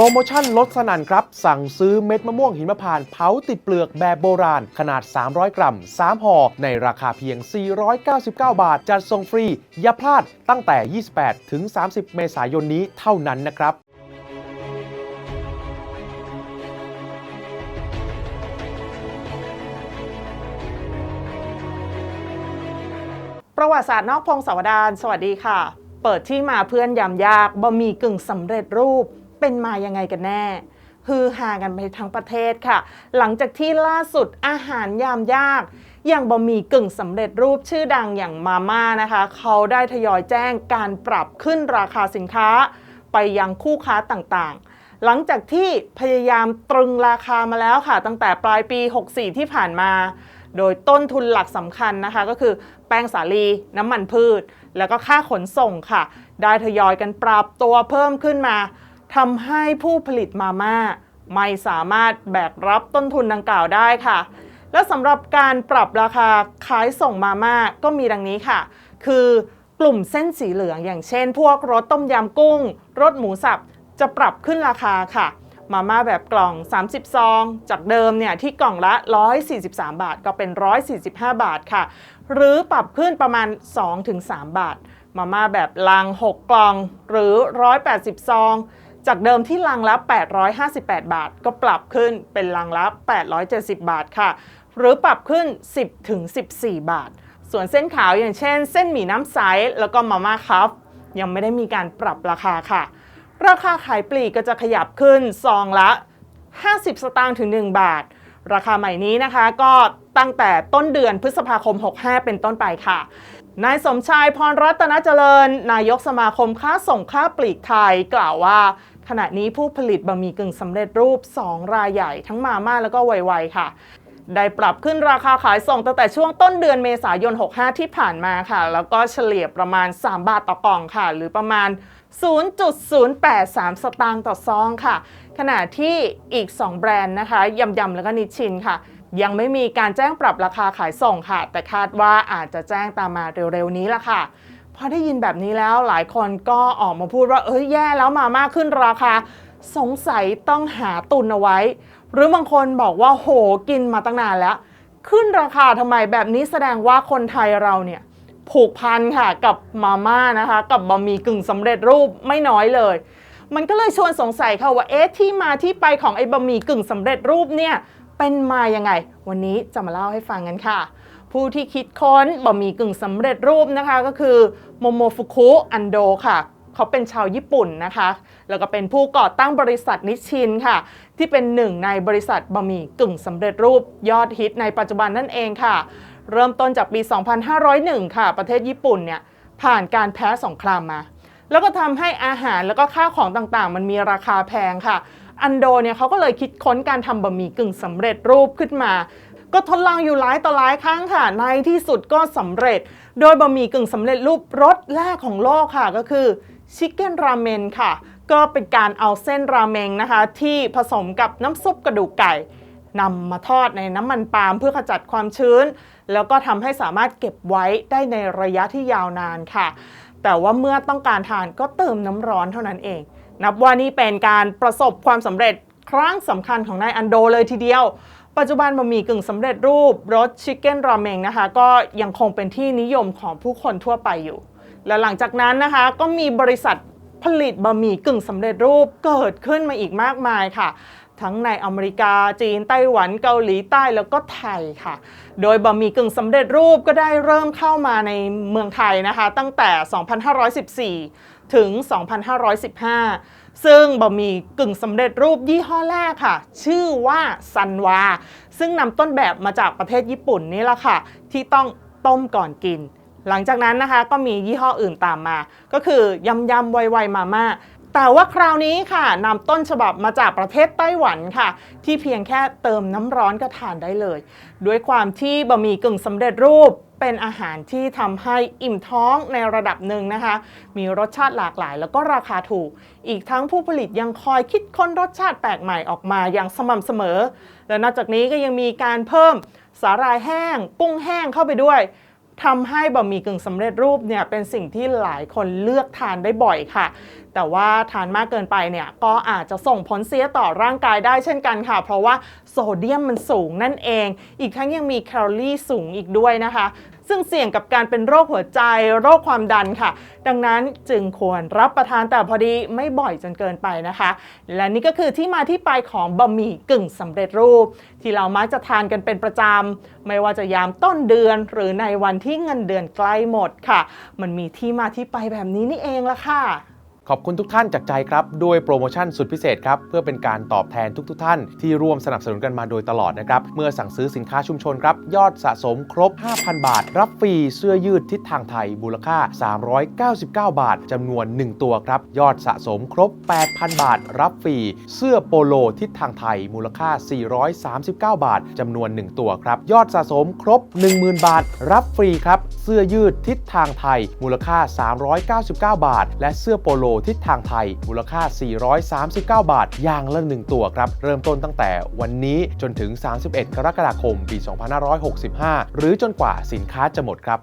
รโมชั่นลดสนั่นครับ สั่งซื้อเม็ดมะม่วงหิมพานต์เผาติดเปลือกแบบโบราณ ขนาด 300 กรัม 3ห่อในราคาเพียง 499 บาท จัดส่งฟรี อย่าพลาดตั้งแต่ 28 ถึง 30 เมษายนนี้เท่านั้นนะครับประวัติศาสตร์นอกพงศาวดารสวัสดีค่ะ เปิดที่มาเพื่อนยามยากบะหมี่กึ่งสำเร็จรูป เป็นมายังไงกันแน่ฮือฮากันไปทั้งประเทศค่ะ หลังจากที่ล่าสุดอาหารยามยาก อย่างบะหมี่กึ่งสำเร็จรูปชื่อดังอย่างมาม่านะคะ เขาได้ทยอยแจ้งการปรับขึ้นราคาสินค้า ไปยังคู่ค้าต่างๆ หลังจากที่พยายามตรึงราคามาแล้วค่ะ ตั้งแต่ปลายปี 64 ที่ผ่านมา โดยต้นทุนหลักสำคัญนะคะก็คือแป้งสาลีน้ำมันพืช แล้วก็ค่าขนส่งค่ะ ได้ทยอยกันปรับตัวเพิ่มขึ้นมา ทำให้ผู้ผลิตมาม่าไม่สามารถแบกรับต้นทุนดังกล่าวได้ค่ะ และสำหรับการปรับราคาขายส่งมาม่าก็มีดังนี้ค่ะ คือกลุ่มเส้นสีเหลืองอย่างเช่น พวกรสต้มยำกุ้งรสหมูสับจะปรับขึ้นราคาค่ะ มาม่าแบบกล่อง 30 ซอง จากเดิมเนี่ยที่กล่องละ 143 บาท ก็เป็น 145 บาทค่ะ หรือปรับขึ้นประมาณ 2-3 บาท มาม่าแบบลัง 6 กล่องหรือ 180 ซอง จากเดิมที่ลังละ 858 บาท ก็ปรับขึ้นเป็นลังละ 870 บาทค่ะ หรือปรับขึ้น 10-14 บาท ส่วนเส้นขาวอย่างเช่น เส้นหมี่น้ำใสแล้วก็มาม่าคัฟยังไม่ได้มีการปรับราคาค่ะ ราคาขายปลีกก็จะขยับขึ้นซองละ 50 สตางค์ถึง 1 บาท ราคาใหม่นี้นะคะก็ตั้งแต่ต้นเดือนพฤษภาคม 65 เป็นต้นไปค่ะ นายสมชายพรรัตนเจริญ นายกสมาคมค้าส่งค้าปลีกไทยกล่าวว่า ขณะนี้ผู้ผลิตบะหมี่กึ่งสำเร็จรูป 2 รายใหญ่ทั้งมาม่าแล้วก็ไวๆค่ะได้ปรับขึ้นราคาขายส่งตั้งแต่ช่วงต้นเดือนเมษายน 65 ที่ผ่านมาค่ะ แล้วก็เฉลี่ยประมาณ 3 บาทต่อกล่องค่ะ หรือประมาณ 0.083 สตางค์ต่อซองค่ะ ขณะที่อีก 2 แบรนด์นะคะยำยำแล้วก็นิชินค่ะ ยังไม่มีการแจ้งปรับราคาขายส่งค่ะ แต่คาดว่าอาจจะแจ้งตามมาเร็วๆนี้ละค่ะพอได้ยินแบบนี้แล้วหลายคนก็ออกมาพูดว่าเอ้ยแย่แล้วมามากขึ้นราคาสงสัยต้องหาตุนเอาไว้ หรือบางคนบอกว่าโหกินมาตั้งนานแล้ว ขึ้นราคาทำไมแบบนี้แสดงว่าคนไทยเราเนี่ยผูกพันค่ะกับมาม่านะคะ กับบะหมี่กึ่งสำเร็จรูปไม่น้อยเลย มันก็เลยชวนสงสัยค่ะว่าเอ๊ะที่มาที่ไปของไอ้บะหมี่กึ่งสำเร็จรูปเนี่ยเป็นมายังไง วันนี้จะมาเล่าให้ฟังกันค่ะ ผู้ที่คิดค้นบะหมี่กึ่งสำเร็จรูปนะคะก็คือโมโมฟุคุอันโดค่ะเขาเป็นชาวญี่ปุ่นนะคะ แล้วก็เป็นผู้ก่อตั้งบริษัทนิชชินค่ะ ที่เป็นหนึ่งในบริษัทบะหมี่กึ่งสำเร็จรูปยอดฮิตในปัจจุบันนั่นเองค่ะ เริ่มต้นจากปี 2501 ค่ะ ประเทศญี่ปุ่นเนี่ยผ่านการแพ้สงครามมา แล้วก็ทำให้อาหารแล้วก็ค่าของต่างๆ มันมีราคาแพงค่ะ อันโดเนี่ยเขาก็เลยคิดค้นการทำบะหมี่กึ่งสำเร็จรูปขึ้นมา ก็ทดลองอยู่หลายต่อหลายครั้งค่ะ ในที่สุดก็สำเร็จ โดยบะหมี่กึ่งสำเร็จรูปรสแรกของโลกค่ะก็คือชิคเก้นราเมนค่ะ ก็เป็นการเอาเส้นราเมงนะคะ ที่ผสมกับน้ำซุปกระดูกไก่นำมาทอดในน้ำมันปาล์มเพื่อขจัดความชื้น แล้วก็ทำให้สามารถเก็บไว้ได้ในระยะที่ยาวนานค่ะ แต่ว่าเมื่อต้องการทานก็เติมน้ำร้อนเท่านั้นเอง นับว่านี่เป็นการประสบความสำเร็จครั้งสำคัญของนายอันโดเลยทีเดียว ปัจจุบันบะหมี่กึ่งสำเร็จรูปรสชิคเก้นราเมงนะคะ ก็ยังคงเป็นที่นิยมของผู้คนทั่วไปอยู่ และหลังจากนั้นนะคะก็มีบริษัทผลิตบะหมี่กึ่งสำเร็จรูปเกิดขึ้นมาอีกมากมายค่ะ ทั้งในอเมริกาจีน ไต้หวันเกาหลีใต้แล้วก็ไทยค่ะ โดยบะหมี่กึ่งสำเร็จรูปก็ได้เริ่มเข้ามาในเมืองไทยนะคะ ตั้งแต่ 2514 ถึง 2515 ซึ่งบะหมี่กึ่งสำเร็จรูปยี่ห้อแรกค่ะ ชื่อว่าซันวา ซึ่งนำต้นแบบมาจากประเทศญี่ปุ่นนี่แหละค่ะ ที่ต้องต้มก่อนกินหลังจากนั้นนะคะก็มียี่ห้ออื่นตามมา ก็คือยำยำไวไวมาม่า แต่ว่าคราวนี้ค่ะนำต้นฉบับมาจากประเทศไต้หวันค่ะ ที่เพียงแค่เติมน้ำร้อนก็ทานได้เลย ด้วยความที่บะหมี่กึ่งสำเร็จรูปเป็นอาหารที่ทำให้อิ่มท้องในระดับหนึ่งนะคะ มีรสชาติหลากหลาย แล้วก็ราคาถูก อีกทั้งผู้ผลิตยังคอยคิดค้นรสชาติแปลกใหม่ออกมาอย่างสม่ำเสมอ และนอกจากนี้ก็ยังมีการเพิ่มสาหร่ายแห้ง กุ้งแห้งเข้าไปด้วย ทำให้บะหมี่กึ่งสำเร็จรูปเนี่ยเป็นสิ่งที่หลายคนเลือกทานได้บ่อยค่ะ แต่ว่าทานมากเกินไปเนี่ยก็อาจจะส่งผลเสียต่อร่างกายได้เช่นกันค่ะ เพราะว่าโซเดียมมันสูงนั่นเอง อีกทั้งยังมีแคลอรี่สูงอีกด้วยนะคะ ซึ่งเสี่ยงกับการเป็นโรคหัวใจ โรคความดันค่ะ ดังนั้นจึงควรรับประทานแต่พอดีไม่บ่อยจนเกินไปนะคะ และนี่ก็คือที่มาที่ไปของบะหมี่กึ่งสำเร็จรูป ที่เรามักจะทานกันเป็นประจำไม่ว่าจะยามต้นเดือน หรือในวันที่เงินเดือนใกล้หมดค่ะ มันมีที่มาที่ไปแบบนี้นี่เองละค่ะ ขอบคุณทุกท่านจากใจครับ ด้วยโปรโมชั่นสุดพิเศษครับ เพื่อเป็นการตอบแทนทุกๆทท่าน ที่ร่วมสนับสนุนกันมาโดยตลอดนะครับ เมื่อสั่งซื้อสินค้าชุมชนครับ ยอดสะสมครบ 5,000 บาท รับฟรีเสื้อยืดทิศทางไทยมูลค่า 399 บาทจำนวน 1 ตัวครับ ยอดสะสมครบ 8,000 บาท รับฟรีเสื้อโปโลทิศทางไทยมูลค่า 439 บาทจำนวน 1 ตัวครับ ยอดสะสมครบ 10,000 บาท รับฟรีครับ เสื้อยืดทิศทางไทย มูลค่า 399 บาท และเสื้อโปโลทิศทางไทย มูลค่า 439 บาท อย่างละ 1 ตัวครับ เริ่มต้นตั้งแต่วันนี้จนถึง 31 กรกฎาคม ปี 2565 หรือจนกว่าสินค้าจะหมดครับ